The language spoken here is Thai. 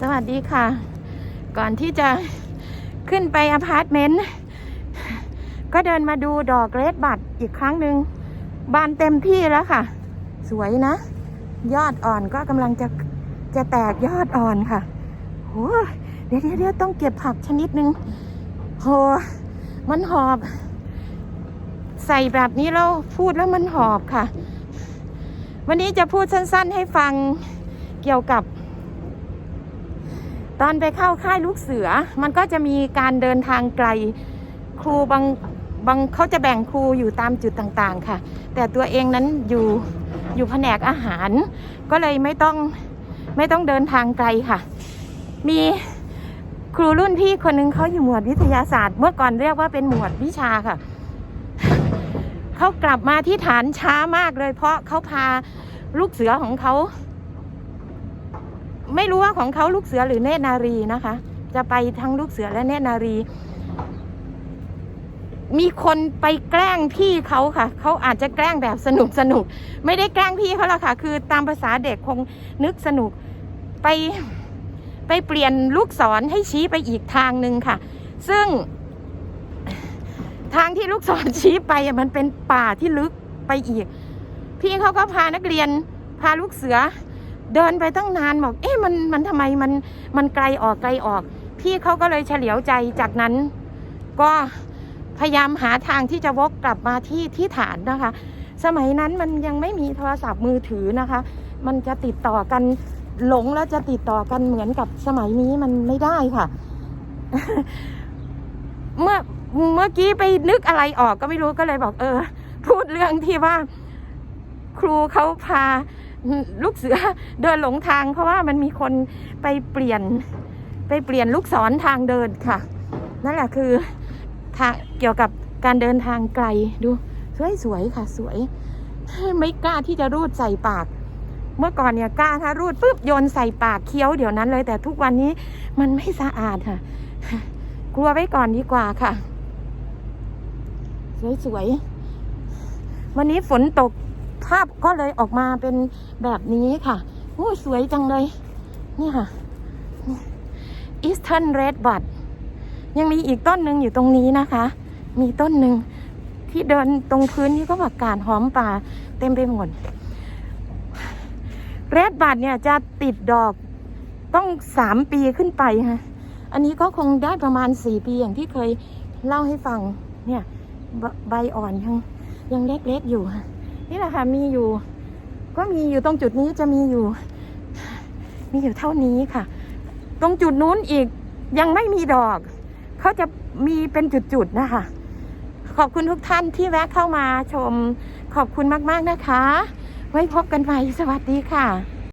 สวัสดีค่ะ ก่อนที่จะขึ้นไปอพาร์ตเมนต์ก็เดินมาดูดอกเรดบัตอีกครั้งหนึ่งบานเต็มที่แล้วค่ะ สวยนะ ยอดอ่อนก็กำลังจะจะแตกยอดอ่อนค่ะโหเดี๋ยวเดี๋ยวต้องเก็บผักชนิดหนึ่งโหมันหอบ ใส่แบบนี้แล้วพูดแล้วมันหอบค่ะ วันนี้จะพูดสั้นๆให้ฟังเกี่ยวกับ ตอนไปเข้าค่ายลูกเสือ มันก็จะมีการเดินทางไกลครูบางบางเขาจะแบ่งครูอยู่ตามจุดต่างๆค่ะ แต่ตัวเองนั้นอยู่อยู่แผนกอาหาร ก็เลยไม่ต้องไม่ต้องเดินทางไกลค่ะ มีครูรุ่นพี่คนหนึ่งเขาอยู่หมวดวิทยาศาสตร์ เมื่อก่อนเรียกว่าเป็นหมวดวิชาค่ะเขากลับมาที่ฐานช้ามากเลย เพราะเขาพาลูกเสือของเขา ไม่รู้ว่าของเขาลูกเสือหรือเนตรนารีนะคะ จะไปทั้งลูกเสือและเนตรนารี มีคนไปแกล้งพี่เขาค่ะ เขาอาจจะแกล้งแบบสนุกสนุก ไม่ได้แกล้งพี่เขาหรอกค่ะ คือตามภาษาเด็กคงนึกสนุกไปไปเปลี่ยนลูกศรให้ชี้ไปอีกทางหนึ่งค่ะ ซึ่ง ทางที่ลูกศรชี้ไปมันเป็นป่าที่ลึกไปอีก พี่เขาก็พานักเรียนพาลูกเสือ เดินไปตั้งนานบอก เอ๊ะมันมันทำไมมันมันไกลออกไกลออก พี่เขาก็เลยเฉลียวใจจากนั้น ก็พยายามหาทางที่จะวกกลับมาที่ที่ฐานนะคะ สมัยนั้นมันยังไม่มีโทรศัพท์มือถือนะคะ มันจะติดต่อกันหลงแล้วจะติดต่อกันเหมือนกับสมัยนี้มันไม่ได้ค่ะ เมื่อเมื่อกี้ไปนึกอะไรออกก็ไม่รู้ก็เลยบอก เออ พูดเรื่องที่ว่า ครูเขาพา ลูกเสือเดินหลงทาง เพราะว่ามันมีคนไปเปลี่ยนไปเปลี่ยนลูกศรทางเดินค่ะ นั่นแหละคือทางเกี่ยวกับการเดินทางไกลดู สวยสวยๆค่ะ สวย ไม่กล้าที่จะรูดใส่ปาก เมื่อก่อนเนี่ยกล้าถ้ารูดปุ๊บโยนใส่ปากเคี้ยวเดี๋ยวนั้นเลย แต่ทุกวันนี้มันไม่สะอาดค่ะ กลัวไว้ก่อนดีกว่าค่ะ สวยๆวันนี้ฝนตก ภาพก็เลยออกมาเป็นแบบนี้ค่ะโอ้ยสวยจังเลย นี่ค่ะ Eastern Red Bud ยังมีอีกต้นหนึ่งอยู่ตรงนี้นะคะ มีต้นหนึ่งที่เดินตรงพื้นนี่ก็ผักกาดหอมป่าเต็มไปหมด เรดบัดเนี่ยจะติดดอกต้องสามปีขึ้นไปค่ะอันนี้ก็คงได้ประมาณสี่ปีอย่างที่เคยเล่าให้ฟัง เนี่ย ใบอ่อนยังยังเล็กๆอยู่ค่ะ นี่แหละค่ะมีอยู่ ก็มีอยู่ตรงจุดนี้จะมีอยู่ มีอยู่เท่านี้ค่ะ ตรงจุดนู้นอีกยังไม่มีดอกเขาจะมีเป็นจุดๆนะคะ ขอบคุณทุกท่านที่แวะเข้ามาชมขอบคุณมากๆนะคะ ไว้พบกันใหม่สวัสดีค่ะ